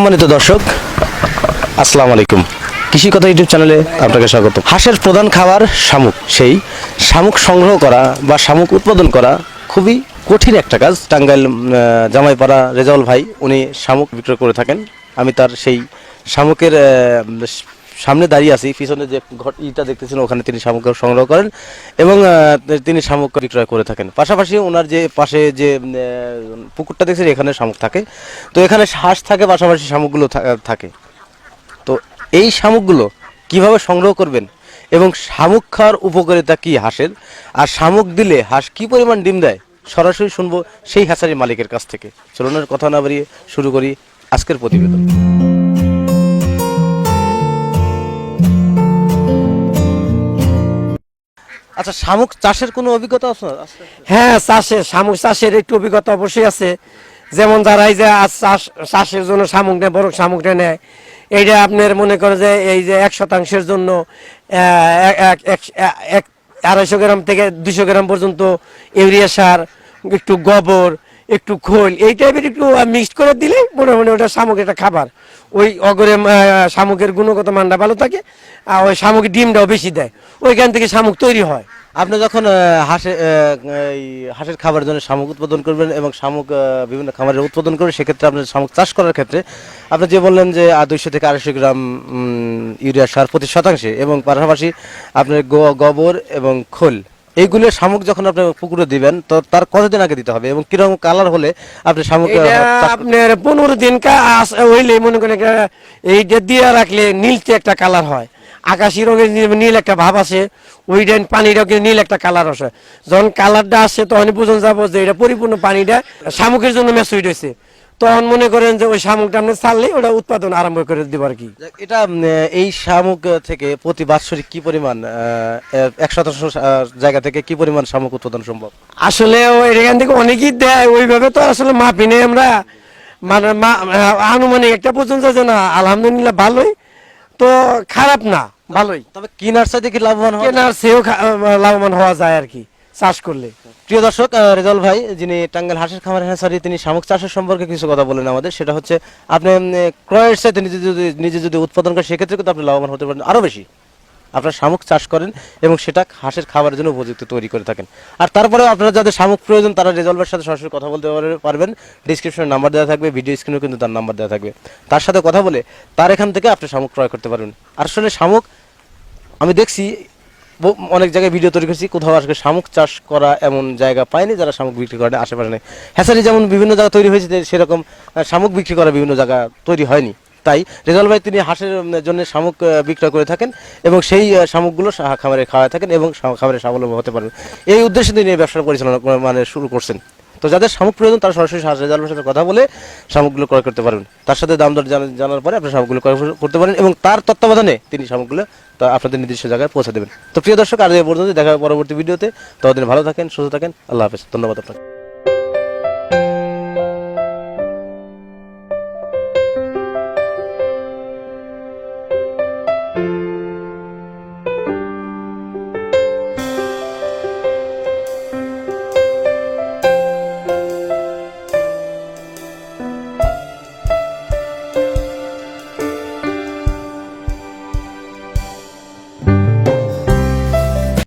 সম্মানিত দর্শক, আসসালামু আলাইকুম। কৃষি কথা ইউটিউব চ্যানেলে আপনাকে স্বাগত। হাঁসের প্রধান খাবার শামুক। সেই শামুক সংগ্রহ করা বা শামুক উৎপাদন করা খুবই কঠিন একটা কাজ। টাঙ্গাইল জামাইপাড়া রেজাউল ভাই, উনি শামুক বিক্রয় করে থাকেন। আমি তার সেই শামুকের সামনে দাঁড়িয়ে আছি, পিছনে যে ইটা দেখতেছেন, ওখানে তিনি শামুক সংগ্রহ করেন এবং তিনি শামুক বিক্রয় করে থাকেন। পাশাপাশি ওনার যে পাশে যে পুকুরটা দেখছেন, এখানে শামুক থাকে। তো এখানে হাঁস থাকে, পাশাপাশি শামুকগুলো থাকে। তো এই শামুকগুলো কীভাবে সংগ্রহ করবেন এবং শামুক খাওয়ার উপকারিতা কি হাঁসের? আর শামুক দিলে হাঁস কি পরিমাণ ডিম দেয়? সরাসরি শুনব সেই হাঁসারি মালিকের কাছ থেকে। চলুন কথা না বাড়িয়ে শুরু করি আজকের প্রতিবেদন। আচ্ছা শামুক চাষের কোনো অভিজ্ঞতা আছে? হ্যাঁ চাষে, শামুক চাষের একটু অভিজ্ঞতা অবশ্যই আছে যেমন যারা এই যে আজ চাষ, চাষের জন্য শামুক নেয়, বড় শামুকটা নেয় এইটা আপনার মনে করে যে এই যে এক শতাংশের জন্য এক আড়াইশো গ্রাম থেকে দুশো গ্রাম পর্যন্ত ইউরিয়া সার, একটু গোবর একটু খোল। এই টাইপের একটু মিক্সড করে দিলে মনে মনে ওটা শামুক একটা খাবার। ওই অগরে শামুকের গুণগত মানটা ভালো থাকে, আর ওই শামুকের ডিমটাও বেশি দেয়। ওইখান থেকে শামুক তৈরি হয়। আপনি যখন হাঁসে হাঁসের খাবারের জন্য শামুক উৎপাদন করবেন এবং শামুক বিভিন্ন খামারের উৎপাদন করবেন সেক্ষেত্রে আপনার শামুক চাষ করার ক্ষেত্রে, আপনি যে বললেন যে দুইশো থেকে আড়াইশো গ্রাম ইউরিয়া সার প্রতি শতাংশে এবং পাশাপাশি আপনার গোবর এবং খোল। এইগুলো শামুক যখন আপনি পুকুরে দিবেন তো তার কতদিন আগে দিতে হবে এবং কীরকম কালার হলে আপনি শামুক আপনার পনেরো দিন হইলে মনে করেন এইটা দিয়ে রাখলে নীলচে একটা কালার হয়। আকাশি রঙের নীল- একটা ভাব আছে ওই ডাইন পানিটাও কিন্তু নীল একটা কালার আসে। যখন কালারটা আসছে তখন বুঝন যাব যে এটা পরিপূর্ণ পানিটা শামুকের জন্য মেসুইট হয়েছে তখন মনে করেন যে ওই শামুকটা আপনি ছাড়লে ওটা উৎপাদন আরম্ভ করে দিব আর কি। এটা এই শামুক থেকে প্রতি বাৎসরিক কি পরিমাণ এক শতাংশ জায়গা থেকে কি পরিমাণ শামুক উৎপাদন সম্ভব? আসলে এখান থেকে অনেকেই দেয় ওইভাবে তো আসলে মাপি নেই আমরা। মানে আনুমানিক একটা পর্যন্ত যে না আলহামদুলিল্লাহ ভালোই। তো খারাপ না ভালোই। তবে কিনার সাথে থেকে লাভবান হয় কেনার সেও লাভবান হওয়া যায় আর কি। চাষ করলে। প্রিয় দর্শক আহ, রেজাউল ভাই যিনি টাঙ্গাইল হাঁসের খামার হ্যাঁসারি তিনি শামুক চাষের সম্পর্কে কিছু কথা বলেন আমাদের। সেটা হচ্ছে আপনি ক্রয়ের সাথে নিজে যদি নিজে যদি উৎপাদন করেন সেক্ষেত্রে কিন্তু আপনি লাভবান হতে পারেন আরও বেশি। আপনার শামুক চাষ করেন এবং সেটা হাঁসের খাবারের জন্য উপযুক্ত তৈরি করে থাকেন। আর তারপরেও আপনারা যাদের শামুক প্রয়োজন তারা রেজাল্টের সাথে সরাসরি কথা বলতে পারে- পারবেন। ডিসক্রিপশনে নাম্বার দেওয়া থাকবে ভিডিও স্ক্রিনেও কিন্তু তার নাম্বার দেওয়া থাকবে। তার সাথে কথা বলে তার এখান থেকে আপনি শামুক ক্রয় করতে পারবেন। আর আসলে শামুক আমি দেখছি অনেক জায়গায় ভিডিও তৈরি করেছি। কোথাও আজকে শামুক চাষ করা এমন জায়গা পায়নি যারা শামুক বিক্রি করে আশেপাশে নেই। হ্যাঁ যেমন বিভিন্ন জায়গা তৈরি হয়েছে সেরকম শামুক বিক্রি করা বিভিন্ন জায়গা তৈরি হয়নি। তাই রেজাল ভাই, তিনি হাঁসের জন্য শামুক বিক্রয় করে থাকেন এবং সেই শামুকগুলো খামারে খাওয়া থাকেন এবং খামারে স্বাবলম্বী হতে পারেন। এই উদ্দেশ্যে তিনি ব্যবসা পরিচালনা মানে শুরু করছেন। তো যাদের শামুক প্রয়োজন, তারা সরাসরি রেজাল সাথে কথা বলে শামুকগুলো ক্রয় করতে পারবেন। তার সাথে দাম দর জানা- জানার পরে আপনি শামুকগুলো ক্রয় করতে পারেন এবং তার তত্ত্বাবধানে তিনি শামুকগুলো, তা আপনাদের নির্দিষ্ট জায়গায় পৌঁছে দেবেন। তো প্রিয় দর্শক আর পর্যন্ত দেখা পরবর্তী ভিডিওতে। ততদিন ভালো থাকেন, সুস্থ থাকেন। আল্লাহ হাফেজ। ধন্যবাদ আপনাকে।